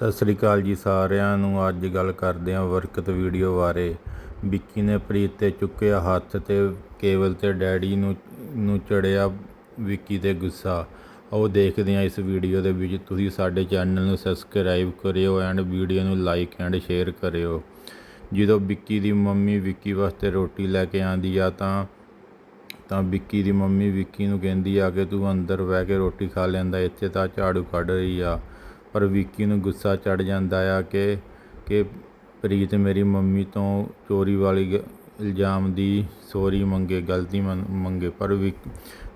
ਸਤਿ ਸ੍ਰੀ ਅਕਾਲ ਜੀ ਸਾਰਿਆਂ ਨੂੰ। ਅੱਜ ਗੱਲ ਕਰਦੇ ਹਾਂ ਵਰਕਤ ਵੀਡੀਓ ਬਾਰੇ। ਵਿੱਕੀ ਨੇ ਪ੍ਰੀਤ ਤੇ ਚੁੱਕਿਆ ਹੱਥ ਤੇ ਕੇਵਲ ਤੇ ਡੈਡੀ ਨੂੰ ਨੂੰ ਚੜਿਆ ਵਿੱਕੀ ਤੇ ਗੁੱਸਾ। ਉਹ ਦੇਖਦੇ ਹਾਂ ਇਸ ਵੀਡੀਓ ਦੇ ਵਿੱਚ। ਤੁਸੀਂ ਸਾਡੇ ਚੈਨਲ ਨੂੰ ਸਬਸਕ੍ਰਾਈਬ ਕਰਿਓ ਐਂਡ ਵੀਡੀਓ ਨੂੰ ਲਾਈਕ ਐਂਡ ਸ਼ੇਅਰ ਕਰਿਓ। ਜਦੋਂ ਵਿੱਕੀ ਦੀ ਮੰਮੀ ਵਿੱਕੀ ਵਾਸਤੇ ਰੋਟੀ ਲੈ ਕੇ ਆਂਦੀ ਆ ਤਾਂ ਤਾਂ ਵਿੱਕੀ ਦੀ ਮੰਮੀ ਵਿੱਕੀ ਨੂੰ ਕਹਿੰਦੀ ਆ ਕਿ ਤੂੰ ਅੰਦਰ ਬਹਿ ਕੇ ਰੋਟੀ ਖਾ ਲੈਂਦਾ, ਇੱਥੇ ਤਾਂ ਝਾੜੂ ਕੱਢ ਰਹੀ ਆ। ਪਰ ਵਿੱਕੀ ਨੂੰ ਗੁੱਸਾ ਚੜ੍ਹ ਜਾਂਦਾ ਆ ਕਿ ਕਿ ਪ੍ਰੀਤ ਮੇਰੀ ਮੰਮੀ ਤੋਂ ਚੋਰੀ ਵਾਲੀ ਗ- ਇਲਜ਼ਾਮ ਦੀ ਸੋਰੀ ਮੰਗੇ, ਗਲਤੀ ਮੰਨ- ਮੰਗੇ। ਪਰ ਵਿਕ-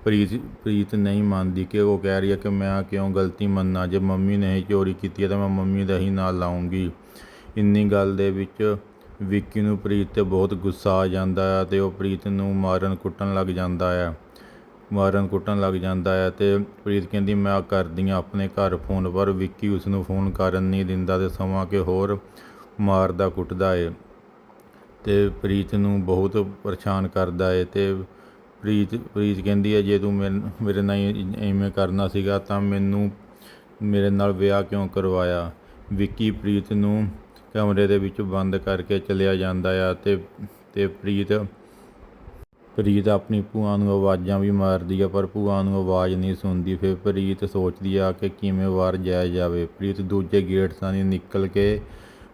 ਪ੍ਰੀਤ ਪ੍ਰੀਤ ਨਹੀਂ ਮੰਨਦੀ ਕਿ ਉਹ ਕਹਿ ਰਹੀ ਹੈ ਕਿ ਮੈਂ ਕਿਉਂ ਗਲਤੀ ਮੰਨਾਂ? ਜੇ ਮੰਮੀ ਨੇ ਹੀ ਚੋਰੀ ਕੀਤੀ ਹੈ ਤਾਂ ਮੈਂ ਮੰਮੀ ਦਾ ਹੀ ਨਾਂ ਲਾਉਂਗੀ। ਇੰਨੀ ਗੱਲ ਦੇ ਵਿੱਚ ਵਿੱਕੀ ਨੂੰ ਪ੍ਰੀਤ ਤੇ ਬਹੁਤ ਗੁੱਸਾ ਆ ਜਾਂਦਾ ਹੈ ਤੇ ਉਹ ਪ੍ਰੀਤ ਨੂੰ ਮਾਰਨ ਕੁੱਟਣ ਲੱਗ ਜਾਂਦਾ ਹੈ ਮਾਰਨ ਕੁੱਟਣ ਲੱਗ ਜਾਂਦਾ ਹੈ ਅਤੇ ਪ੍ਰੀਤ ਕਹਿੰਦੀ, ਮੈਂ ਕਰਦੀ ਹਾਂ ਆਪਣੇ ਘਰ ਫੋਨ, ਪਰ ਵਿੱਕੀ ਉਸ ਨੂੰ ਫੋਨ ਕਰਨ ਨਹੀਂ ਦਿੰਦਾ ਅਤੇ ਸਮਾਂ ਕਿ ਹੋਰ ਮਾਰਦਾ, ਕੁੱਟਦਾ ਏ। ਤੇ ਪ੍ਰੀਤ ਨੂੰ ਬਹੁਤ ਪਰੇਸ਼ਾਨ ਕਰਦਾ ਏ ਤੇ ਪ੍ਰੀਤ ਪ੍ਰੀਤ ਕਹਿੰਦੀ ਹੈ, ਜੇ ਤੂੰ ਮੇਰੇ ਮੇਰੇ ਨਾਲ ਹੀ ਐਵੇਂ ਕਰਨਾ ਸੀਗਾ ਤਾਂ ਮੈਨੂੰ ਮੇਰੇ ਨਾਲ ਵਿਆਹ ਕਿਉਂ ਕਰਵਾਇਆ? ਵਿੱਕੀ ਪ੍ਰੀਤ ਨੂੰ ਕਮਰੇ ਦੇ ਵਿੱਚ ਬੰਦ ਕਰਕੇ ਚਲਿਆ ਜਾਂਦਾ ਆ ਤੇ ਤੇ ਪ੍ਰੀਤ ਪ੍ਰੀਤ ਆਪਣੀ ਭੂਆ ਨੂੰ ਆਵਾਜ਼ਾਂ ਵੀ ਮਾਰਦੀ ਆ, ਪਰ ਭੂਆ ਨੂੰ ਆਵਾਜ਼ ਨਹੀਂ ਸੁਣਦੀ। ਫਿਰ ਪ੍ਰੀਤ ਸੋਚਦੀ ਆ ਕਿ ਕਿਵੇਂ ਬਾਹਰ ਜਾਇਆ ਜਾਵੇ। ਪ੍ਰੀਤ ਦੂਜੇ ਗੇਟ ਸਾਨੀ ਨਿਕਲ ਕੇ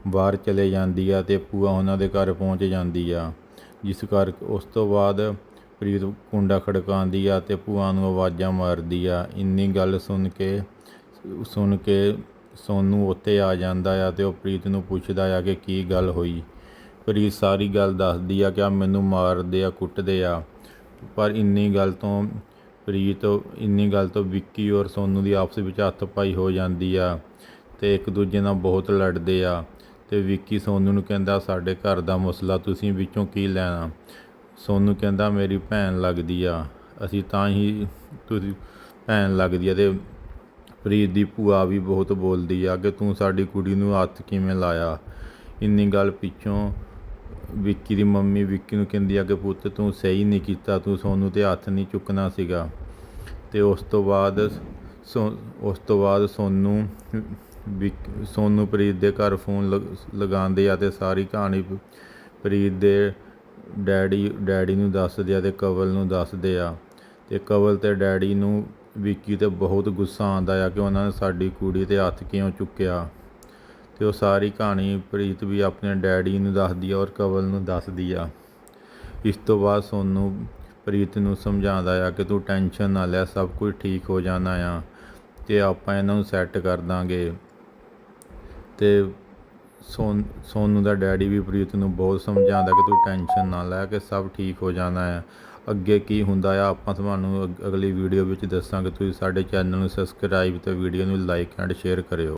ਬਾਹਰ ਚਲੇ ਜਾਂਦੀ ਆ ਤੇ ਭੂਆ ਉਹਨਾਂ ਦੇ ਘਰ ਪਹੁੰਚ ਜਾਂਦੀ ਆ। ਜਿਸ ਕਰਕੇ ਉਸ ਤੋਂ ਬਾਅਦ ਪ੍ਰੀਤ ਕੁੰਡਾ ਖੜਕਾਉਂਦੀ ਆ ਤੇ ਭੂਆ ਨੂੰ ਆਵਾਜ਼ਾਂ ਮਾਰਦੀ ਆ। ਇੰਨੀ ਗੱਲ ਸੁਣ ਕੇ ਸੁਣ ਕੇ ਸੋਨੂੰ ਉੱਥੇ ਆ ਜਾਂਦਾ ਆ ਤੇ ਉਹ ਪ੍ਰੀਤ ਨੂੰ ਪੁੱਛਦਾ ਆ ਕਿ ਕੀ ਗੱਲ ਹੋਈ। ਪ੍ਰੀਤ ਸਾਰੀ ਗੱਲ ਦੱਸਦੀ ਆ ਕਿ ਆ ਮੈਨੂੰ ਮਾਰਦੇ ਆ, ਕੁੱਟਦੇ ਆ। ਪਰ ਇੰਨੀ ਗੱਲ ਤੋਂ ਪ੍ਰੀਤ, ਇੰਨੀ ਗੱਲ ਤੋਂ ਵਿੱਕੀ ਔਰ ਸੋਨੂੰ ਦੀ ਆਪਸ ਵਿੱਚ ਹੱਥ ਪਾਈ ਹੋ ਜਾਂਦੀ ਆ ਤੇ ਇੱਕ ਦੂਜੇ ਨਾਲ ਬਹੁਤ ਲੜਦੇ ਆ। ਤੇ ਵਿੱਕੀ ਸੋਨੂੰ ਨੂੰ ਕਹਿੰਦਾ, ਸਾਡੇ ਘਰ ਦਾ ਮਸਲਾ ਤੁਸੀਂ ਵਿੱਚੋਂ ਕੀ ਲੈਣਾ? ਸੋਨੂੰ ਕਹਿੰਦਾ, ਮੇਰੀ ਭੈਣ ਲੱਗਦੀ ਆ। ਅਸੀਂ ਤਾਂ ਹੀ ਤੁਸੀਂ ਭੈਣ ਲੱਗਦੀ ਆ। ਤੇ ਪ੍ਰੀਤ ਦੀ ਭੂਆ ਵੀ ਬਹੁਤ ਬੋਲਦੀ ਆ ਕਿ ਤੂੰ ਸਾਡੀ ਕੁੜੀ ਨੂੰ ਹੱਥ ਕਿਵੇਂ ਲਾਇਆ? ਇੰਨੀ ਗੱਲ ਪਿੱਛੋਂ ਵਿੱਕੀ ਦੀ ਮੰਮੀ ਵਿੱਕੀ ਨੂੰ ਕਹਿੰਦੀ ਆ ਕਿ ਪੁੱਤ ਤੂੰ ਸਹੀ ਨਹੀਂ ਕੀਤਾ, ਤੂੰ ਸੋਨੂੰ ਤੇ ਹੱਥ ਨਹੀਂ ਚੁੱਕਣਾ ਸੀਗਾ। ਤੇ ਉਸ ਤੋਂ ਬਾਅਦ ਸੋ, ਉਸ ਤੋਂ ਬਾਅਦ ਸੋਨੂੰ ਵਿਕ- ਸੋਨੂੰ ਪ੍ਰੀਤ ਦੇ ਘਰ ਫੋਨ ਲਗ- ਲਗਾਉਂਦੇ ਆ ਤੇ ਸਾਰੀ ਕਹਾਣੀ ਪ੍ਰੀਤ ਦੇ ਡੈਡੀ ਡੈਡੀ ਨੂੰ ਦੱਸਦੇ ਆ ਤੇ ਕਵਲ ਨੂੰ ਦੱਸਦੇ ਆ। ਤੇ ਕਵਲ ਤੇ ਡੈਡੀ ਨੂੰ ਵਿੱਕੀ ਤੇ ਬਹੁਤ ਗੁੱਸਾ ਆਉਂਦਾ ਆ ਕਿ ਉਹਨਾਂ ਨੇ ਸਾਡੀ ਕੁੜੀ ਤੇ ਹੱਥ ਕਿਉਂ ਚੁੱਕਿਆ। ਤੇ ਉਹ ਸਾਰੀ ਕਹਾਣੀ ਪ੍ਰੀਤ ਵੀ ਆਪਣੇ ਡੈਡੀ ਨੂੰ ਦੱਸਦੀ ਆ ਔਰ ਕਵਲ ਨੂੰ ਦੱਸਦੀ ਆ। ਇਸ ਤੋਂ ਬਾਅਦ ਸੋਨੂੰ ਪ੍ਰੀਤ ਨੂੰ ਸਮਝਾਉਂਦਾ ਆ ਕਿ ਤੂੰ ਟੈਨਸ਼ਨ ਨਾ ਲੈ, ਸਭ ਕੁਝ ਠੀਕ ਹੋ ਜਾਣਾ ਆ ਤੇ ਆਪਾਂ ਇਹਨਾਂ ਨੂੰ ਸੈੱਟ ਕਰ ਦਾਂਗੇ। ਤੇ ਸੋਨ, ਸੋਨੂੰ ਦਾ ਡੈਡੀ ਵੀ ਪ੍ਰੀਤ ਨੂੰ ਬਹੁਤ ਸਮਝਾਉਂਦਾ ਕਿ ਤੂੰ ਟੈਨਸ਼ਨ ਨਾ ਲੈ ਕਿ ਸਭ ਠੀਕ ਹੋ ਜਾਣਾ ਹੈ ਅੱਗੇ ਕੀ ਹੁੰਦਾ ਆ, ਆਪਾਂ ਤੁਹਾਨੂੰ ਅਗ- ਅਗਲੀ ਵੀਡੀਓ ਵਿੱਚ ਦੱਸਾਂਗੇ। ਤੁਸੀਂ ਸਾਡੇ ਚੈਨਲ ਨੂੰ ਸਬਸਕ੍ਰਾਈਬ ਤੇ ਵੀਡੀਓ ਨੂੰ ਲਾਈਕ ਐਂਡ ਸ਼ੇਅਰ ਕਰਿਓ।